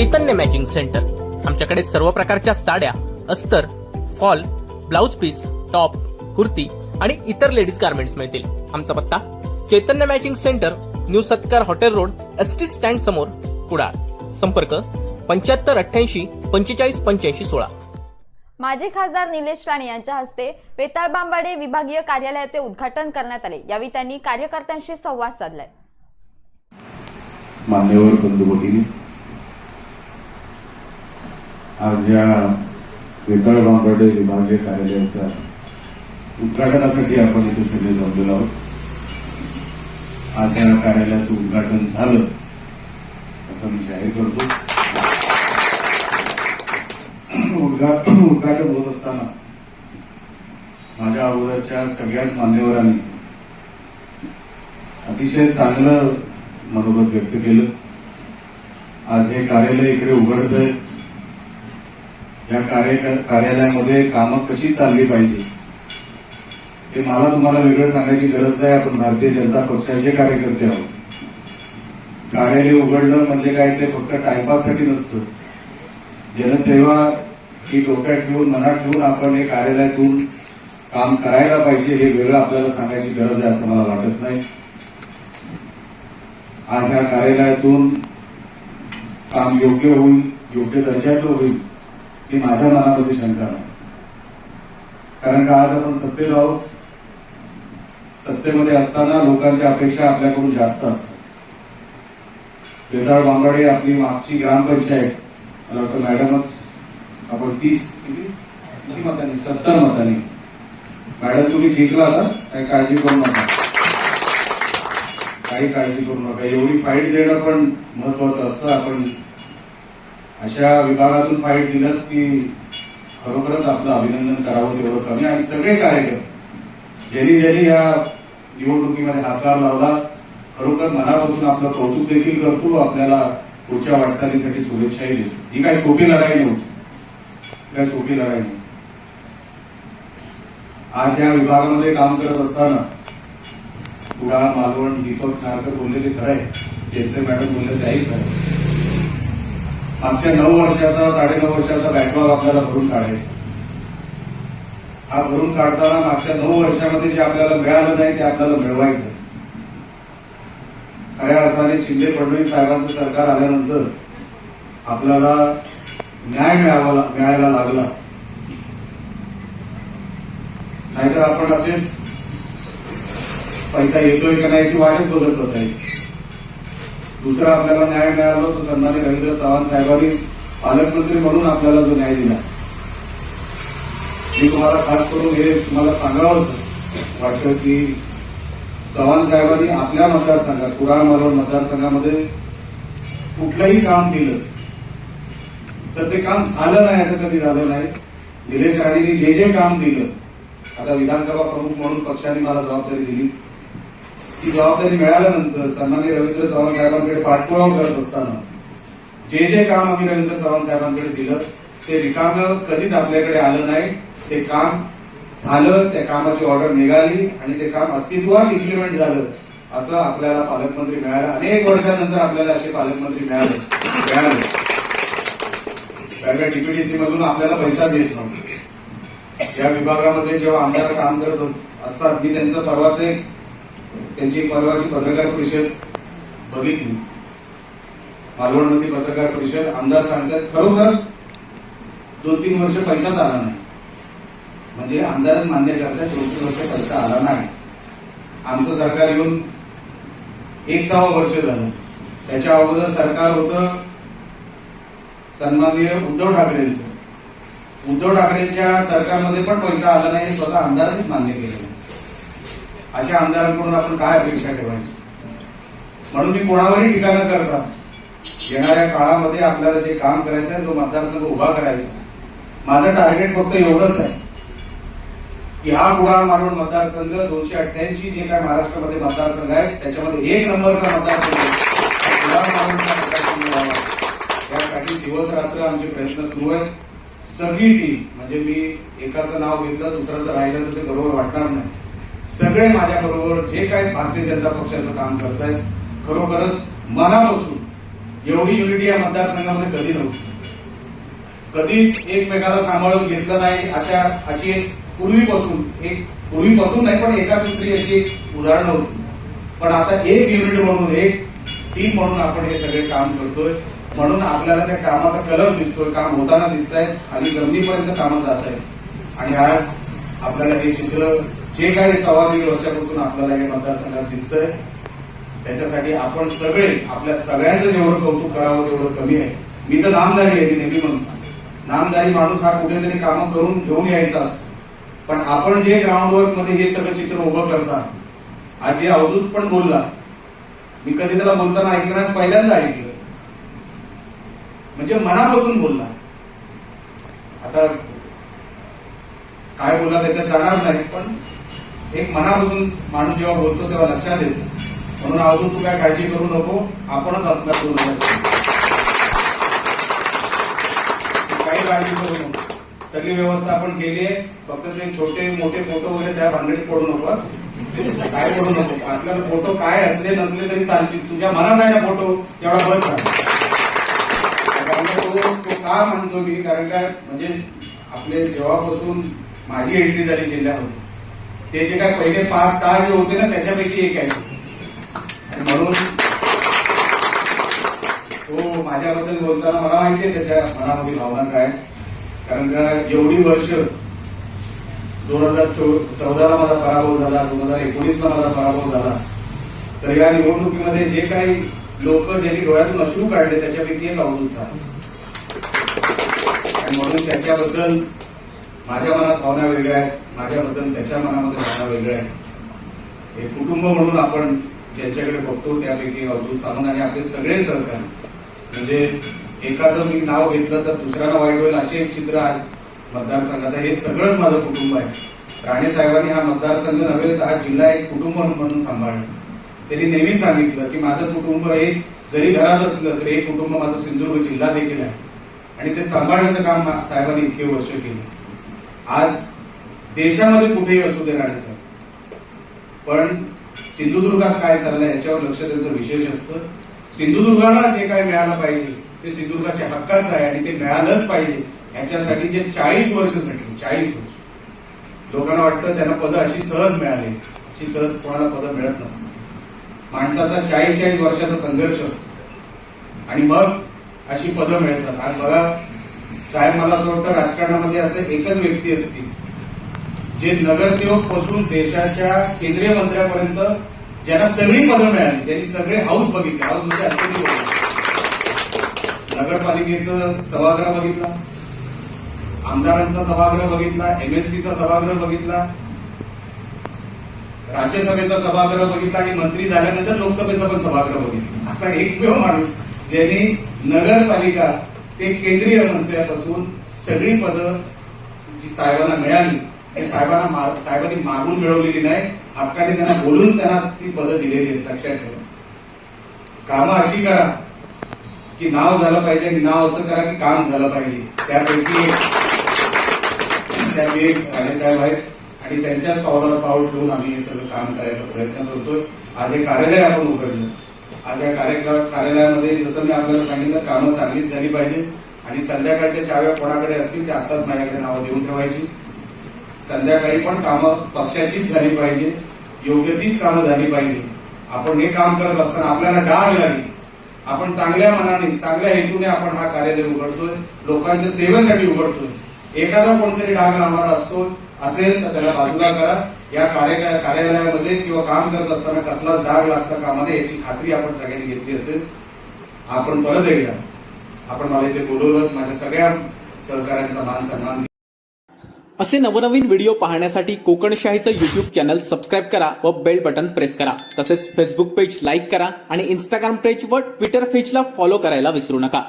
चैतन्य matching centre आमच्याकडे सर्व प्रकारच्या साड्या अस्तर fall blouse piece top kurti आणि इतर लेडीज गार्मेंट्स मिळतील. आमचा पत्ता Chaitanya matching centre new Satkar hotel road S T stand समोर कुडाळ. संपर्क पंच्याहत्तर अठ्ठ्याऐंशी पंचेचाळीस पंच्याऐंशी सोळा. माजी खासदार निलेश राणे यांच्या हस्ते वेताळबांबाडे विभागीय कार्यालयाचे उद्घाटन करण्यात आले. यावेळी त्यांनी कार्यकर्त्यांशी संवाद साधलाय. मान्यवर बंधुभगिनी आज या वेताळ बांबर्डे विभागीय कार्यालयाच्या उद्घाटनासाठी आपण इथे सगळे जमलेलो आहोत. आज या कार्यालयाचं उद्घाटन झालं असं मी जाहीर करतो. उद्घाटन उद्घाटन होत असताना माझ्या अगोदरच्या सगळ्याच मान्यवरांनी अतिशय चांगलं मनोगत व्यक्त केलं. आज हे कार्यालय इकडे उघडतंय. या कार्य कार्यालयामध्ये कामं कशी चालली पाहिजे? हे मला तुम्हाला वेगळं सांगायची गरज नाही. आपण भारतीय जनता पक्षाचे कार्यकर्ते आहोत. कार्यालय उघडलं म्हणजे काय? ते फक्त टाइमपाससाठी नसतं. जनसेवा ही डोक्यात ठेवून मनात ठेवून आपण हे कार्यालयातून काम करायला पाहिजे हे वेगळं आपल्याला सांगायची गरज आहे असं मला वाटत नाही. आज या कार्यालयातून काम योग्य होईल योग्य दर्जाचं होईल ही माझ्या मनामध्ये शंका नाही. कारण का आज आपण सत्तेत आहोत? सत्तेमध्ये असताना लोकांच्या अपेक्षा आपल्याकडून जास्त असतात. बेताळ बांगडे आपली मागची ग्रामपंचायत. मला वाटतं मॅडमच आपण तीस किती? किती मतांनी? सत्तर मतांनी. मॅडम तुम्ही जिंकला आता काही काळजी करू नका. काही काळजी करू नका. एवढी फाईट देणं पण महत्वाचं असतं. आपण अशा विभागातून फाईट दिलं की खरोखरच आपलं अभिनंदन करावं तेवढं कमी. आणि सगळे कार्यक्रम ज्यांनी ज्यांनी या निवडणुकीमध्ये हातभार लावला. खरोखर मनापासून आपलं कौतुक देखील करतो. आपल्याला पुढच्या वाटचालीसाठी शुभेच्छाही देतो. ही काय सोपी लढाई नव्हती. काय सोपी लढाई नव्हती. आज या विभागामध्ये काम करत असताना कुडाळ मालवण दीपक खारकर बोललेले खरं आहे. केसे मॅडम बोलले त्याही खरं आमच्या नऊ वर्षाचा साडेनऊ वर्षाचा बॅकलॉग आपल्याला भरून काढायचा. हा भरून काढताना मागच्या नऊ वर्षामध्ये जे आपल्याला मिळालं नाही ते आपल्याला मिळवायचं. खऱ्या अर्थाने शिंदे फडणवीस साहेबांचं सरकार आल्यानंतर आपल्याला न्याय मिळावा मिळायला लागला. नाहीतर आपण असेच पैसा येतोय का नाही याची वाटच बघत बसायची. दुसरा आपल्याला न्याय मिळाला तो सन्मानी रवींद्र चव्हाण साहेबांनी पालकमंत्री म्हणून आपल्याला जो न्याय दिला. मी तुम्हाला खास करून हे तुम्हाला सांगावं वाटतं की चव्हाण साहेबांनी आपल्या मतदारसंघात कुडाळ मालवण मतदारसंघामध्ये कुठलंही काम दिलं तर ते काम झालं नाही असं कधी झालं नाही. निलेश राणेंनी जे जे काम दिलं आता विधानसभा प्रमुख म्हणून पक्षाने मला जबाबदारी दिली. ती जबाबदारी मिळाल्यानंतर सन्मान्य रवींद्र चव्हाण साहेबांकडे पाठपुरावा करत असताना जे जे काम आम्ही रवींद्र चव्हाण साहेबांकडे दिलं ते रिकामं कधीच आपल्याकडे आलं नाही. ते काम झालं त्या कामाची ऑर्डर निघाली आणि ते काम अस्तित्वात इम्प्लिमेंट झालं असं आपल्याला पालकमंत्री मिळालं. अनेक वर्षानंतर आपल्याला असे पालकमंत्री मिळाले मिळाले. कारण डीपीडीसी मधून आपल्याला पैसा देत नव्हते. या विभागामध्ये जेव्हा आमदार काम करत असतात मी त्यांचं परवाच एक त्यांची परवाची पत्रकार परिषद बघितली. मालवणमधली पत्रकार परिषद आमदार सांगतात खरोखर दोन तीन वर्ष पैसाच आला नाही. म्हणजे आमदारच मान्य करतात दोन तीन वर्ष पैसा आला नाही. आमचं सरकार येऊन एक सहा वर्ष झालं. त्याच्या अगोदर सरकार होतं सन्माननीय उद्धव ठाकरेंचं. उद्धव ठाकरेंच्या सरकारमध्ये पण पैसा आला नाही हे स्वतः आमदारांनीच मान्य केलेलं आहे. अशा आमदारांकडून आपण काय अपेक्षा ठेवायची? म्हणून मी कोणावरही टीका न करता येणाऱ्या काळामध्ये आपल्याला जे काम करायचं आहे जो मतदारसंघ उभा करायचा आहे. माझं टार्गेट फक्त एवढंच आहे की हा कुडाळ मारून मतदारसंघ दोनशे अठ्ठ्याऐंशी जे काय महाराष्ट्रामध्ये मतदारसंघ आहे त्याच्यामध्ये एक नंबरचा मतदारसंघ त्यासाठी मतदारसंघ व्हावा दिवस रात्र आमचे प्रयत्न सुरू आहेत. सगळी टीम म्हणजे मी एकाचं नाव घेतलं दुसऱ्याचं राहिलं तर ते बरोबर वाटणार नाही. सगळे माझ्याबरोबर जे काही भारतीय जनता पक्षाचं काम करतायत खरोखरच मनापासून एवढी युनिटी या मतदारसंघामध्ये कधी नव्हती. कधीच एकमेकाला सांभाळून घेतलं नाही अशा अशी एक पूर्वीपासून एक पूर्वीपासून नाही पण एका दुसरी अशी एक उदाहरणं होती. पण आता एक युनिट म्हणून एक टीम म्हणून आपण हे सगळे काम करतोय. म्हणून आपल्याला त्या कामाचा कलर दिसतोय काम होताना दिसत आहे खाली जमिनीपर्यंत कामं जात आहेत आणि आज आपल्याला हे चित्र जे काही सव्वा वर्षापासून आपल्याला या मतदारसंघात दिसतंय त्याच्यासाठी आपण सगळे आपल्या सगळ्यांचं जेवढं कौतुक करावं तेवढं कमी आहे. मी तर नामदारी आहे मी नेहमी म्हणतो नामदारी माणूस हा कुठेतरी कामं करून घेऊन यायचा असतो. पण आपण जे ग्राउंडवर्कमध्ये हे सगळं चित्र उभं करता आज जे अवधूत पण बोलला. मी कधी त्याला बोलताना ऐकण्यास पहिल्यांदा ऐकलं. म्हणजे मनापासून बोलला. आता काय बोलला त्याच्यात जाणार नाही पण एक मनापासून माणूस जेव्हा बोलतो तेव्हा लक्षात येतो. म्हणून अजून तू काय काळजी करू नको आपणच असणार दोन काही काळजी करू नको. सगळी व्यवस्था आपण केली आहे. फक्त ते छोटे मोठे फोटो वगैरे त्या भांडणीत पडू नको काय पडू नको. आपल्याला फोटो काय असले नसले तरी चालतील. तुझ्या मनात आहे ना फोटो तेवढा बस झाला तो तो का म्हणतो मी? कारण काय म्हणजे आपले जेव्हापासून माझी एंट्री झाली जिल्ह्यामध्ये ते जे काय पहिले पाच सहा जे होते ना त्याच्यापैकी एक आहे. आणि म्हणून तो माझ्याबद्दल बोलताना मला माहिती आहे त्याच्या मनामध्ये भावना काय कारण का एवढी वर्ष दोन हजार चौदाला माझा पराभव झाला दोन हजार एकोणीसला माझा पराभव झाला. तर या निवडणुकीमध्ये जे काही लोक ज्यांनी डोळ्यातून अश्रू काढले त्याच्यापैकी एक अवधूत झाला. आणि म्हणून त्याच्याबद्दल माझ्या मनात भावना वेगळ्या आहेत. माझ्याबद्दल त्याच्या मनामध्ये भावना वेगळ्या आहेत. एक कुटुंब म्हणून आपण ज्यांच्याकडे बघतो त्यापैकी अवधूत सामंत आणि आपले सगळे सहकारी म्हणजे एखादं मी नाव घेतलं तर दुसऱ्याला वाईट होईल असे एक चित्र आज मतदारसंघात हे सगळंच माझं कुटुंब आहे. राणे साहेबांनी हा मतदारसंघ नव्हे तर हा जिल्हा एक कुटुंब म्हणून सांभाळला. त्यांनी नेहमी सांगितलं की माझं कुटुंब हे जरी घरात असलं तरी हे कुटुंब माझं सिंधुदुर्ग जिल्हा देखील आहे. आणि ते सांभाळण्याचं काम साहेबांनी इतके वर्ष केले. आज देशामध्ये कुठेही असू दे राणे साहेब. पण सिंधुदुर्गात काय चाललंय याच्यावर लक्ष त्यांचं विशेष असतं. सिंधुदुर्गाला जे काय मिळालं पाहिजे ते सिंधुदुर्गाच्या हक्काचं आहे आणि ते मिळालंच पाहिजे. याच्यासाठी जे चाळीस वर्ष झटली चाळीस वर्ष. लोकांना वाटतं त्यांना पदं अशी सहज मिळाली. अशी सहज कोणाला पदं मिळत नसतात. माणसाचा चाळीस चाळीस वर्षाचा संघर्ष असतो. आणि मग अशी पदं मिळतात. आज बघा साहेब मला असं वाटतं राजकारणामध्ये असं एकच व्यक्ती असतील जे नगरसेवकपासून देशाच्या केंद्रीय मंत्र्यापर्यंत ज्यांना सगळी पदं मिळाली ज्यांनी सगळे हाऊस बघितले. हाऊस म्हणजे अत्यंत नगरपालिकेचं सभागृह बघितला आमदारांचा सभागृह बघितला एमएलसीचा सभागृह बघितला राज्यसभेचा सभागृह बघितला आणि मंत्री झाल्यानंतर लोकसभेचा पण सभागृह बघितला. असा एकमेव माणूस ज्यांनी नगरपालिका ते केंद्रीय मंत्र्यापासून सगळी पदं जी साहेबांना मिळाली ते साहेबांना साहेबांनी मागून मिळवलेली नाही. हक्काने त्यांना बोलून त्यांना ती पदं दिलेली आहेत लक्षात ठेवा. कामं अशी करा की नाव झालं पाहिजे आणि नाव असं करा की काम झालं पाहिजे. त्यापैकी त्यापैकी एक राणेसाहेब आहेत आणि त्यांच्याच पावलाला पाऊल ठेवून आम्ही हे सगळं काम करायचा प्रयत्न करतोय. आज हे कार्यालय आपण उघडलं. आज या कार्यालयामध्ये जसं मी आपल्याला सांगितलं कामं चांगलीच झाली पाहिजे. आणि संध्याकाळच्या चाव्या कोणाकडे असतील ते आताच माझ्याकडे नावं देऊन ठेवायची. संध्याकाळी पण कामं पक्षाचीच झाली पाहिजे. योग्य तीच कामं झाली पाहिजे. आपण हे काम करत असताना आपल्याला डाग लागेल. आपण चांगल्या मनाने चांगल्या हेतूने आपण हा कार्यालय उघडतोय. लोकांच्या सेवेसाठी उघडतोय. एखादा कोणतरी डाग लावणारा असतो. असेल तर त्याला बाजूला करा. या कार्यालयामध्ये किंवा काम करत असताना कसला डाग लागता कामाने याची खात्री आपण सगळ्यांनी घेतली असेल. आपण परत एकदा आपण मला इथे बोलवलं. माझ्या सगळ्या सहकाऱ्यांचा मान सन्मान असे नवनवीन व्हिडिओ पाहण्यासाठी कोकणशाहीचं युट्यूब चॅनल सबस्क्राईब करा व बेल बटन प्रेस करा. तसेच फेसबुक पेज लाईक करा आणि इंस्टाग्राम पेज व ट्विटर पेजला फॉलो करायला विसरू नका.